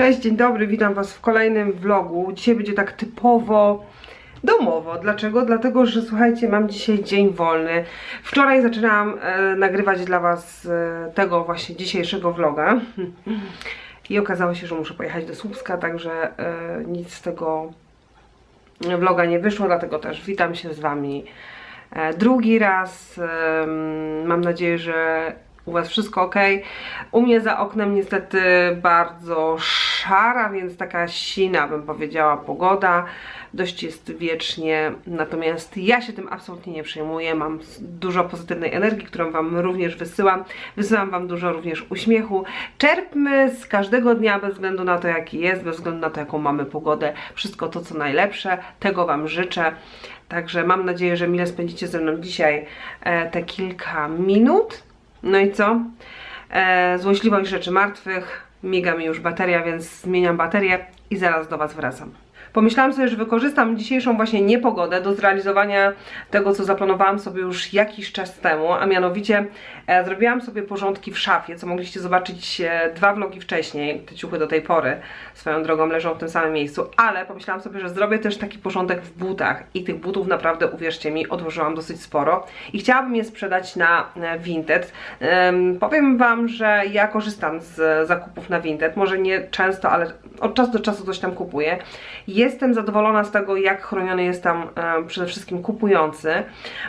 Cześć, dzień dobry, witam Was w kolejnym vlogu. Dzisiaj będzie tak typowo domowo. Dlaczego? Dlatego, że słuchajcie, mam dzisiaj dzień wolny. Wczoraj zaczynałam e, nagrywać dla Was e, tego właśnie dzisiejszego vloga. I okazało się, że muszę pojechać do Słupska, także e, nic z tego vloga nie wyszło, dlatego też witam się z Wami e, drugi raz. Mam nadzieję, że u Was wszystko ok. U mnie za oknem niestety bardzo szara, więc taka sina bym powiedziała pogoda. Dość jest wiecznie, natomiast ja się tym absolutnie nie przejmuję. Mam dużo pozytywnej energii, którą Wam również wysyłam. Wysyłam Wam dużo również uśmiechu. Czerpmy z każdego dnia, bez względu na to, jaki jest, bez względu na to, jaką mamy pogodę. Wszystko to, co najlepsze. Tego Wam życzę. Także mam nadzieję, że mile spędzicie ze mną dzisiaj e, te kilka minut. No i co? E, złośliwość rzeczy martwych. Miga mi już bateria, więc zmieniam baterię i zaraz do Was wracam. Pomyślałam sobie, że wykorzystam dzisiejszą właśnie niepogodę do zrealizowania tego, co zaplanowałam sobie już jakiś czas temu, a mianowicie e, zrobiłam sobie porządki w szafie, co mogliście zobaczyć e, dwa vlogi wcześniej. Te ciuchy do tej pory swoją drogą leżą w tym samym miejscu, ale pomyślałam sobie, że zrobię też taki porządek w butach i tych butów naprawdę, uwierzcie mi, odłożyłam dosyć sporo i chciałabym je sprzedać na e, Vinted. Em, powiem Wam, że ja korzystam z zakupów na Vinted, może nie często, ale od czasu do czasu coś tam kupuję. Jestem zadowolona z tego, jak chroniony jest tam e, przede wszystkim kupujący,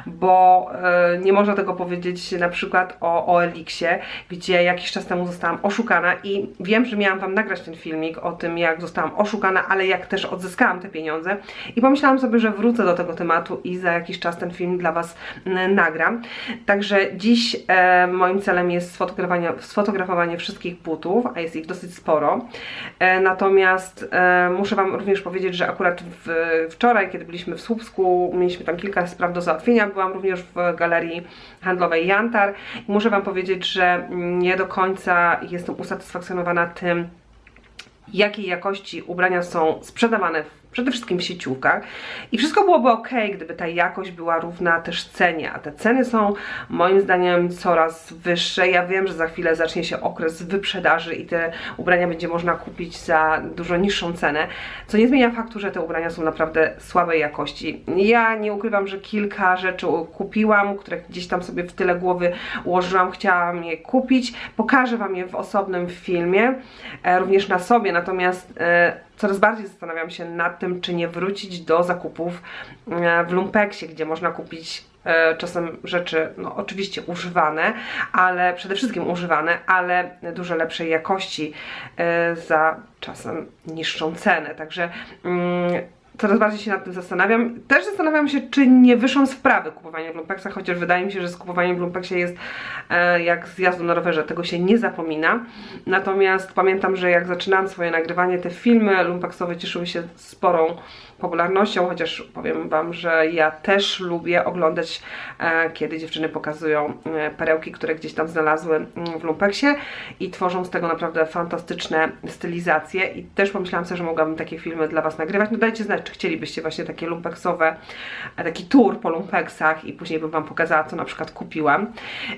bo e, nie można tego powiedzieć na przykład o OLX-ie, gdzie jakiś czas temu zostałam oszukana i wiem, że miałam Wam nagrać ten filmik o tym, jak zostałam oszukana, ale jak też odzyskałam te pieniądze i pomyślałam sobie, że wrócę do tego tematu i za jakiś czas ten film dla Was nagram. Także dziś e, moim celem jest sfotografowanie, sfotografowanie wszystkich butów, a jest ich dosyć sporo. E, natomiast e, muszę Wam również powiedzieć, że akurat w, wczoraj, kiedy byliśmy w Słupsku, mieliśmy tam kilka spraw do załatwienia. Byłam również w galerii handlowej Jantar i muszę Wam powiedzieć, że nie do końca jestem usatysfakcjonowana tym, jakiej jakości ubrania są sprzedawane w, przede wszystkim w sieciówkach i wszystko byłoby ok, gdyby ta jakość była równa też cenie, a te ceny są moim zdaniem coraz wyższe. Ja wiem, że za chwilę zacznie się okres wyprzedaży i te ubrania będzie można kupić za dużo niższą cenę, co nie zmienia faktu, że te ubrania są naprawdę słabej jakości. Ja nie ukrywam, że kilka rzeczy kupiłam, które gdzieś tam sobie w tyle głowy ułożyłam, chciałam je kupić. Pokażę Wam je w osobnym filmie, e, również na sobie, natomiast e, coraz bardziej zastanawiam się nad tym, czy nie wrócić do zakupów e, w Lumpeksie, gdzie można kupić e, czasem rzeczy, no oczywiście używane, ale przede wszystkim używane, ale dużo lepszej jakości e, za czasem niższą cenę. Także mm, coraz bardziej się nad tym zastanawiam. Też zastanawiam się, czy nie wyszłam z wprawy kupowania w Lumpeksach, chociaż wydaje mi się, że z kupowaniem w Lumpeksie jest e, jak z jazdą na rowerze, tego się nie zapomina. Natomiast pamiętam, że jak zaczynałam swoje nagrywanie, te filmy lumpeksowe cieszyły się sporą popularnością, chociaż powiem Wam, że ja też lubię oglądać, e, kiedy dziewczyny pokazują e, perełki, które gdzieś tam znalazły mm, w lumpeksie i tworzą z tego naprawdę fantastyczne stylizacje i też pomyślałam sobie, że mogłabym takie filmy dla Was nagrywać. No dajcie znać, czy chcielibyście właśnie takie lumpeksowe, e, taki tour po lumpeksach i później bym Wam pokazała, co na przykład kupiłam.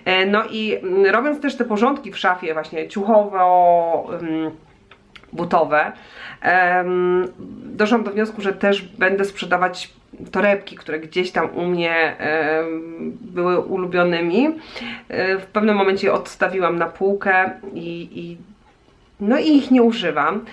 E, No i mm, robiąc też te porządki w szafie właśnie ciuchowo, mm, butowe, doszłam do wniosku, że też będę sprzedawać torebki, które gdzieś tam u mnie były ulubionymi. E, W pewnym momencie odstawiłam na półkę i, i no i ich nie używam.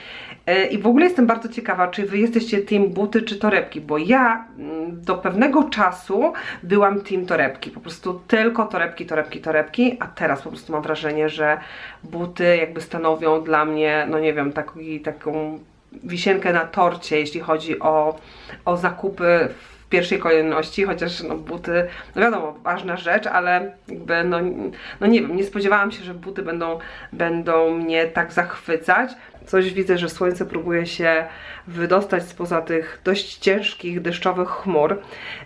E, I w ogóle jestem bardzo ciekawa, czy wy jesteście team buty czy torebki, bo ja mm, do pewnego czasu byłam team torebki. Po prostu tylko torebki, torebki, torebki, a teraz po prostu mam wrażenie, że buty jakby stanowią dla mnie, no nie wiem, taki, taką wisienkę na torcie, jeśli chodzi o, o zakupy w pierwszej kolejności, chociaż no, buty, no wiadomo, ważna rzecz, ale jakby no, no nie wiem, nie spodziewałam się, że buty będą, będą mnie tak zachwycać. Coś widzę, że słońce próbuje się wydostać spoza tych dość ciężkich, deszczowych chmur,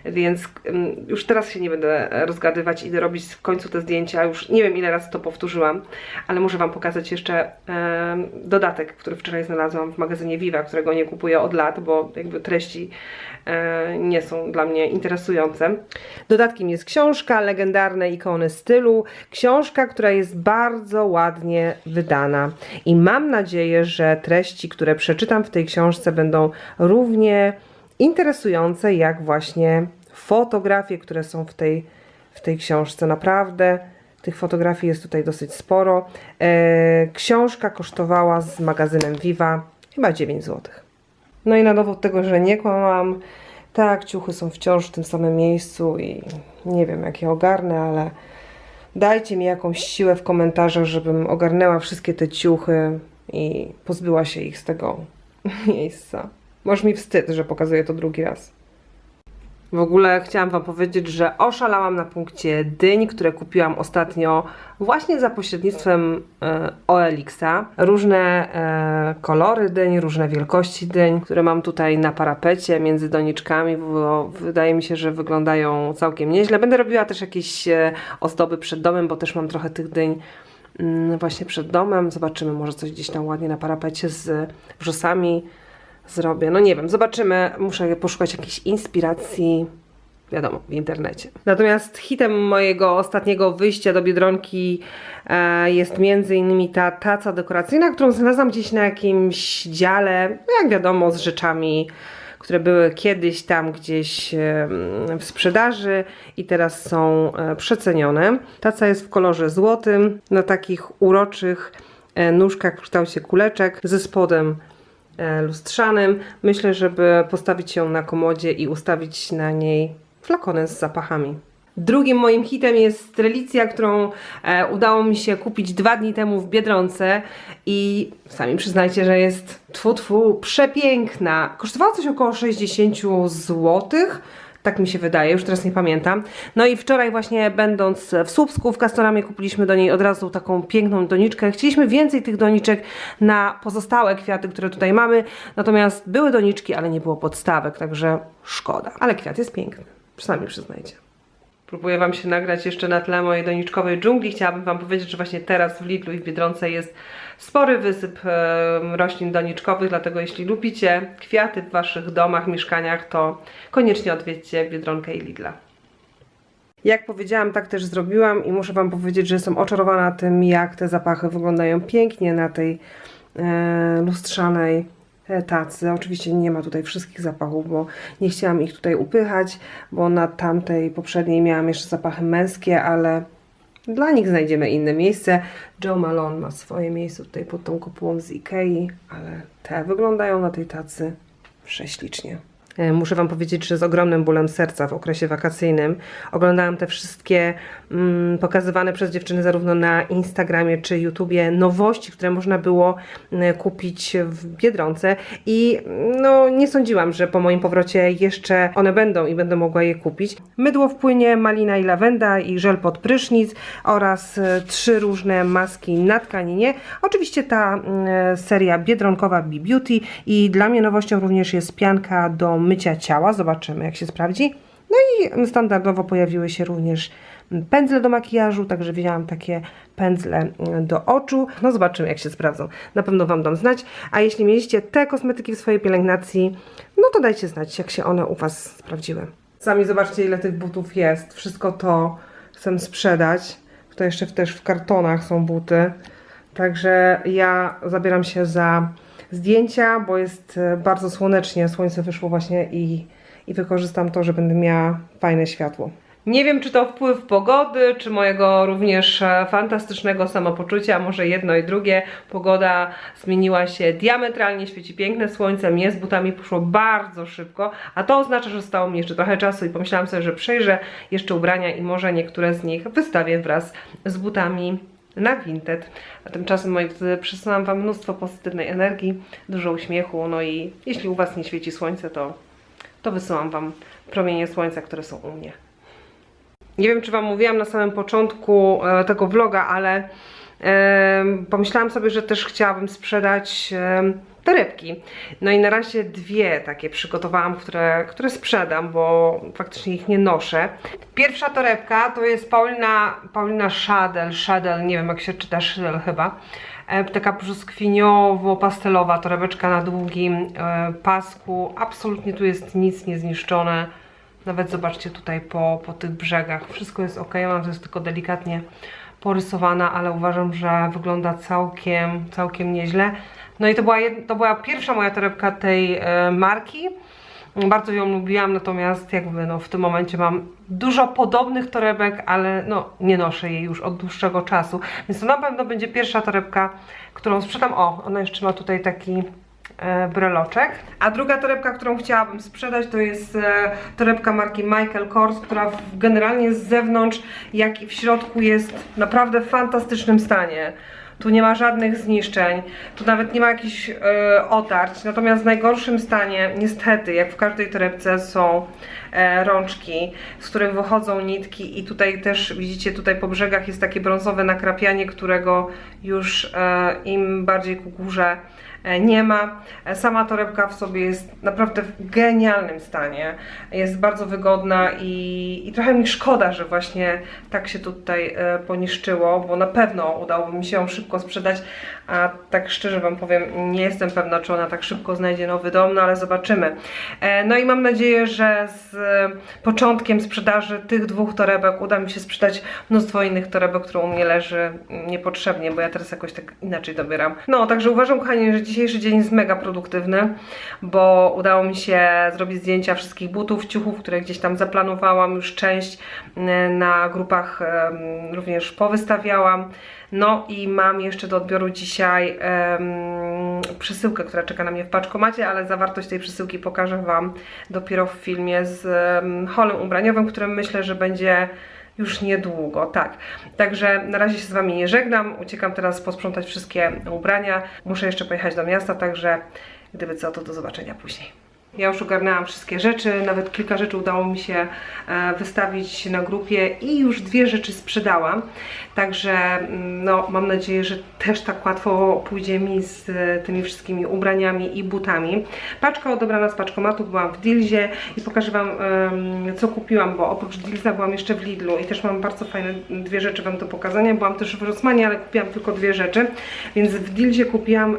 więc ym, już teraz się nie będę rozgadywać, idę robić w końcu te zdjęcia, już nie wiem ile razy to powtórzyłam, ale muszę Wam pokazać jeszcze dodatek, który wczoraj znalazłam w magazynie Viva, którego nie kupuję od lat, bo jakby treści e, nie są dla mnie interesujące. Dodatkiem jest książka Legendarne ikony stylu. Książka, która jest bardzo ładnie wydana i mam nadzieję, że treści, które przeczytam w tej książce będą równie interesujące jak właśnie fotografie, które są w tej, w tej książce. Naprawdę tych fotografii jest tutaj dosyć sporo. E, książka kosztowała z magazynem Viva chyba 9 zł. No i na dowód tego, że nie kłamam, tak, ciuchy są wciąż w tym samym miejscu i nie wiem jak je ogarnę, ale dajcie mi jakąś siłę w komentarzach, żebym ogarnęła wszystkie te ciuchy i pozbyła się ich z tego miejsca. Może mi wstyd, że pokazuję to drugi raz. W ogóle chciałam Wam powiedzieć, że oszalałam na punkcie dyń, które kupiłam ostatnio właśnie za pośrednictwem e, OLX-a. Różne e, kolory dyń, różne wielkości dyń, które mam tutaj na parapecie między doniczkami, bo wydaje mi się, że wyglądają całkiem nieźle. Będę robiła też jakieś e, ozdoby przed domem, bo też mam trochę tych dyń właśnie przed domem. Zobaczymy, może coś gdzieś tam ładnie na parapecie z wrzosami zrobię. No nie wiem, zobaczymy. Muszę poszukać jakiejś inspiracji. Wiadomo, w internecie. Natomiast hitem mojego ostatniego wyjścia do Biedronki e, jest między innymi ta taca dekoracyjna, którą znalazłam gdzieś na jakimś dziale, no jak wiadomo, z rzeczami, które były kiedyś tam gdzieś w sprzedaży i teraz są e, przecenione. Taca jest w kolorze złotym, na takich uroczych e, nóżkach w kształcie kuleczek, ze spodem e, lustrzanym. Myślę, żeby postawić ją na komodzie i ustawić na niej flakony z zapachami. Drugim moim hitem jest Strelicja, którą e, udało mi się kupić dwa dni temu w Biedronce i sami przyznajcie, że jest tfu, tfu, przepiękna. Kosztowała coś około 60 zł. Tak mi się wydaje, już teraz nie pamiętam. No i wczoraj właśnie będąc w Słupsku w Castoramie kupiliśmy do niej od razu taką piękną doniczkę. Chcieliśmy więcej tych doniczek na pozostałe kwiaty, które tutaj mamy. Natomiast były doniczki, ale nie było podstawek, także szkoda. Ale kwiat jest piękny, sami przyznajcie. Próbuję Wam się nagrać jeszcze na tle mojej doniczkowej dżungli. Chciałabym Wam powiedzieć, że właśnie teraz w Lidlu i w Biedronce jest spory wysyp roślin doniczkowych, dlatego jeśli lubicie kwiaty w Waszych domach, mieszkaniach, to koniecznie odwiedźcie Biedronkę i Lidla. Jak powiedziałam, tak też zrobiłam i muszę Wam powiedzieć, że jestem oczarowana tym, jak te zapachy wyglądają pięknie na tej e, lustrzanej tacy. Oczywiście nie ma tutaj wszystkich zapachów, bo nie chciałam ich tutaj upychać, bo na tamtej poprzedniej miałam jeszcze zapachy męskie, ale dla nich znajdziemy inne miejsce. Joe Malone ma swoje miejsce tutaj pod tą kopułą z Ikei, ale te wyglądają na tej tacy prześlicznie. E, Muszę Wam powiedzieć, że z ogromnym bólem serca w okresie wakacyjnym oglądałam te wszystkie mm, pokazywane przez dziewczyny zarówno na Instagramie czy YouTubie nowości, które można było mm, kupić w Biedronce i no nie sądziłam, że po moim powrocie jeszcze one będą i będę mogła je kupić. Mydło w płynie, malina i lawenda i żel pod prysznic oraz e, trzy różne maski na tkaninie. Oczywiście ta mm, seria biedronkowa Be Beauty i dla mnie nowością również jest pianka do mycia ciała. Zobaczymy jak się sprawdzi. No i standardowo pojawiły się również pędzle do makijażu, także wzięłam takie pędzle do oczu. No zobaczymy jak się sprawdzą. Na pewno Wam dam znać. A jeśli mieliście te kosmetyki w swojej pielęgnacji, no to dajcie znać jak się one u Was sprawdziły. Sami zobaczcie ile tych butów jest. Wszystko to chcę sprzedać. Tutaj jeszcze też w kartonach są buty. Także ja zabieram się za zdjęcia, bo jest e, bardzo słonecznie. Słońce wyszło właśnie i, i wykorzystam to, że będę miała fajne światło. Nie wiem, czy to wpływ pogody, czy mojego również e, fantastycznego samopoczucia, może jedno i drugie. Pogoda zmieniła się diametralnie, świeci piękne słońce, mnie z butami poszło bardzo szybko, a to oznacza, że zostało mi jeszcze trochę czasu i pomyślałam sobie, że przejrzę jeszcze ubrania i może niektóre z nich wystawię wraz z butami na Vinted. A tymczasem, moi drodzy, przesyłam Wam mnóstwo pozytywnej energii, dużo uśmiechu, no i jeśli u Was nie świeci słońce, to, to wysyłam Wam promienie słońca, które są u mnie. Nie wiem, czy Wam mówiłam na samym początku e, tego vloga, ale pomyślałam sobie, że też chciałabym sprzedać e, torebki. No i na razie dwie takie przygotowałam, które, które sprzedam, bo faktycznie ich nie noszę. Pierwsza torebka to jest Paulina, Paulina Schadel, Schadel, nie wiem jak się czyta, Schadel chyba. E, taka brzoskwiniowo-pastelowa torebeczka na długim e, pasku. Absolutnie tu jest nic niezniszczone. Nawet zobaczcie tutaj po, po tych brzegach. Wszystko jest ok, mam to jest tylko delikatnie porysowana, ale uważam, że wygląda całkiem, całkiem nieźle. No i to była, to była pierwsza moja torebka tej e, marki. Bardzo ją lubiłam, natomiast jakby no, w tym momencie mam dużo podobnych torebek, ale no, nie noszę jej już od dłuższego czasu. Więc to na pewno będzie pierwsza torebka, którą sprzedam. O, ona jeszcze ma tutaj taki breloczek. A druga torebka, którą chciałabym sprzedać, to jest e, torebka marki Michael Kors, która generalnie z zewnątrz, jak i w środku jest naprawdę w fantastycznym stanie. Tu nie ma żadnych zniszczeń, tu nawet nie ma jakichś e, otarć. Natomiast w najgorszym stanie, niestety, jak w każdej torebce, są e, rączki, z których wychodzą nitki, i tutaj też widzicie, tutaj po brzegach jest takie brązowe nakrapianie, którego już e, im bardziej ku górze e, nie ma. E, Sama torebka w sobie jest naprawdę w genialnym stanie. Jest bardzo wygodna i, i trochę mi szkoda, że właśnie tak się tutaj e, poniszczyło, bo na pewno udałoby mi się ją szybko sprzedać, a tak szczerze Wam powiem, nie jestem pewna, czy ona tak szybko znajdzie nowy dom, no ale zobaczymy. E, No i mam nadzieję, że z e, początkiem sprzedaży tych dwóch torebek uda mi się sprzedać mnóstwo innych torebek, które u mnie leży niepotrzebnie, bo ja teraz jakoś tak inaczej dobieram. No, także uważam, kochani, że dzisiejszy dzień jest mega produktywny, bo udało mi się zrobić zdjęcia wszystkich butów, ciuchów, które gdzieś tam zaplanowałam, już część mm, na grupach również powystawiałam. No i mam jeszcze do odbioru dzisiaj przesyłkę, która czeka na mnie w paczkomacie, ale zawartość tej przesyłki pokażę Wam dopiero w filmie z em, holem ubraniowym, którym myślę, że będzie już niedługo, tak. Także na razie się z Wami nie żegnam, uciekam teraz posprzątać wszystkie ubrania. Muszę jeszcze pojechać do miasta, także gdyby co, to do zobaczenia później. Ja już ogarnęłam wszystkie rzeczy, nawet kilka rzeczy udało mi się e, wystawić na grupie i już dwie rzeczy sprzedałam. Także mm, no, mam nadzieję, że też tak łatwo pójdzie mi z e, tymi wszystkimi ubraniami i butami. Paczka odebrana z paczkomatu, byłam w Dilzie i pokażę Wam co kupiłam, bo oprócz Dilza byłam jeszcze w Lidlu i też mam bardzo fajne dwie rzeczy Wam do pokazania. Byłam też w Rossmanie, ale kupiłam tylko dwie rzeczy, więc w Dilzie kupiłam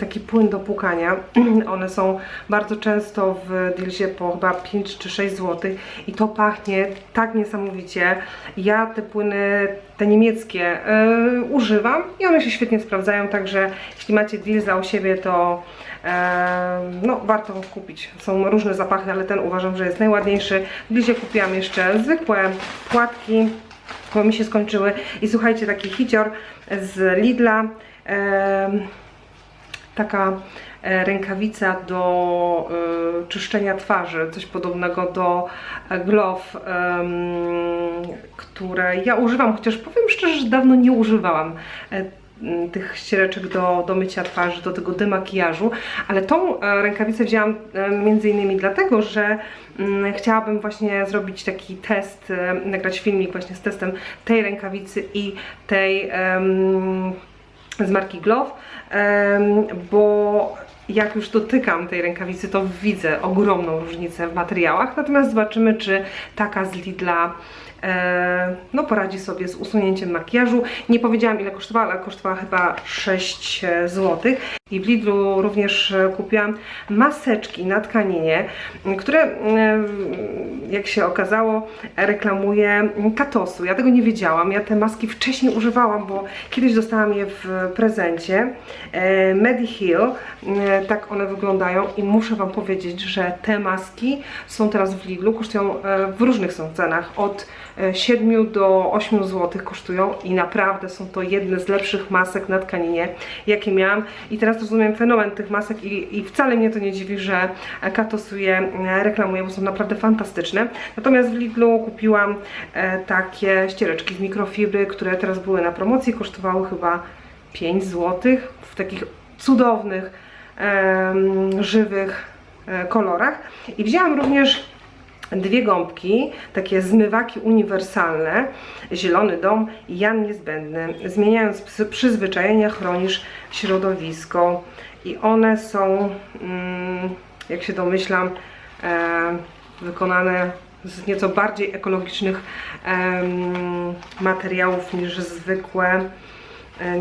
taki płyn do płukania. One są bardzo często w Dilzie po chyba 5 czy 6 zł i to pachnie tak niesamowicie. Ja te płyny, te niemieckie e, używam i one się świetnie sprawdzają, także jeśli macie Dilza u siebie, to e, no warto kupić. Są różne zapachy, ale ten uważam, że jest najładniejszy. W Dilzie kupiłam jeszcze zwykłe płatki, bo mi się skończyły i słuchajcie, taki hicior z Lidla. E, taka e, rękawica do e, czyszczenia twarzy, coś podobnego do e, glove, które ja używam, chociaż powiem szczerze, że dawno nie używałam tych ściereczek do, do mycia twarzy, do tego demakijażu, ale tą rękawicę wzięłam między innymi dlatego, że mm, chciałabym właśnie zrobić taki test, nagrać filmik właśnie z testem tej rękawicy i tej em, z marki Glove, bo jak już dotykam tej rękawicy, to widzę ogromną różnicę w materiałach, natomiast zobaczymy, czy taka z Lidla e, no poradzi sobie z usunięciem makijażu. Nie powiedziałam ile kosztowała, ale kosztowała chyba 6 zł. I w Lidlu również e, kupiłam maseczki na tkaninie, które e, jak się okazało reklamuje Katosu. Ja tego nie wiedziałam. Ja te maski wcześniej używałam, bo kiedyś dostałam je w prezencie. E, Mediheal, e, tak one wyglądają i muszę Wam powiedzieć, że te maski są teraz w Lidlu, kosztują w różnych są cenach, od e, 7 do 8 zł kosztują i naprawdę są to jedne z lepszych masek na tkaninie, jakie miałam. I teraz rozumiem fenomen tych masek i, i wcale mnie to nie dziwi, że Katosu je e, reklamuje, bo są naprawdę fantastyczne. Natomiast w Lidlu kupiłam e, takie ściereczki z mikrofibry, które teraz były na promocji, kosztowały chyba 5 zł w takich cudownych, żywych e, kolorach. I wzięłam również dwie gąbki, takie zmywaki uniwersalne, zielony dom Jan niezbędny. Zmieniając przyzwyczajenia chronisz środowisko. I one są, mm, jak się domyślam, e, wykonane z nieco bardziej ekologicznych materiałów niż zwykłe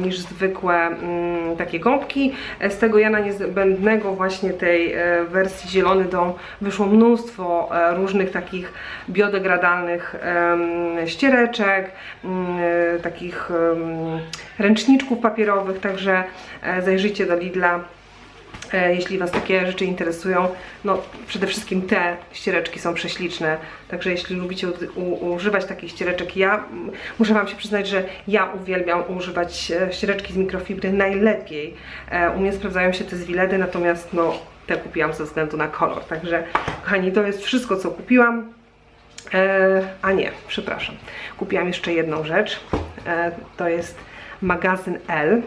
niż zwykłe mm, takie gąbki. E, Z tego Jana Niezbędnego właśnie tej e, wersji Zielony Dom wyszło mnóstwo e, różnych takich biodegradalnych ściereczek, mm, e, takich ręczniczków papierowych, także e, zajrzyjcie do Lidla. Jeśli Was takie rzeczy interesują, no przede wszystkim te ściereczki są prześliczne, także jeśli lubicie używać takich ściereczek, ja muszę Wam się przyznać, że ja uwielbiam używać e, ściereczki z mikrofibry najlepiej. E, U mnie sprawdzają się te z Wiledy, natomiast no te kupiłam ze względu na kolor, także kochani, to jest wszystko co kupiłam. E, a nie, przepraszam. Kupiłam jeszcze jedną rzecz. E, to jest magazyn L,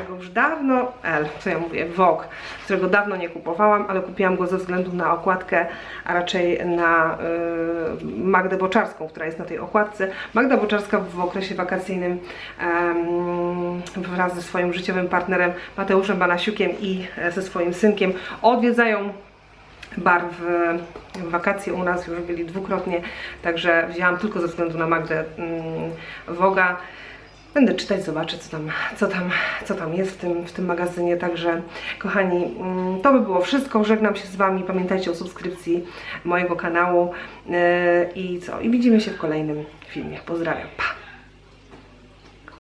którego już dawno, L, co ja mówię, Vogue, którego dawno nie kupowałam, ale kupiłam go ze względu na okładkę, a raczej na y, Magdę Boczarską, która jest na tej okładce. Magda Boczarska w okresie wakacyjnym em, wraz ze swoim życiowym partnerem Mateuszem Banasiukiem i e, ze swoim synkiem odwiedzają bar w, w wakacje u nas, już byli dwukrotnie, także wzięłam tylko ze względu na Magdę mm, Woga. Będę czytać, zobaczę co tam, co tam, co tam jest w tym, w tym magazynie, także kochani, mm, to by było wszystko, żegnam się z Wami, pamiętajcie o subskrypcji mojego kanału yy, i co, i widzimy się w kolejnym filmie, pozdrawiam, pa!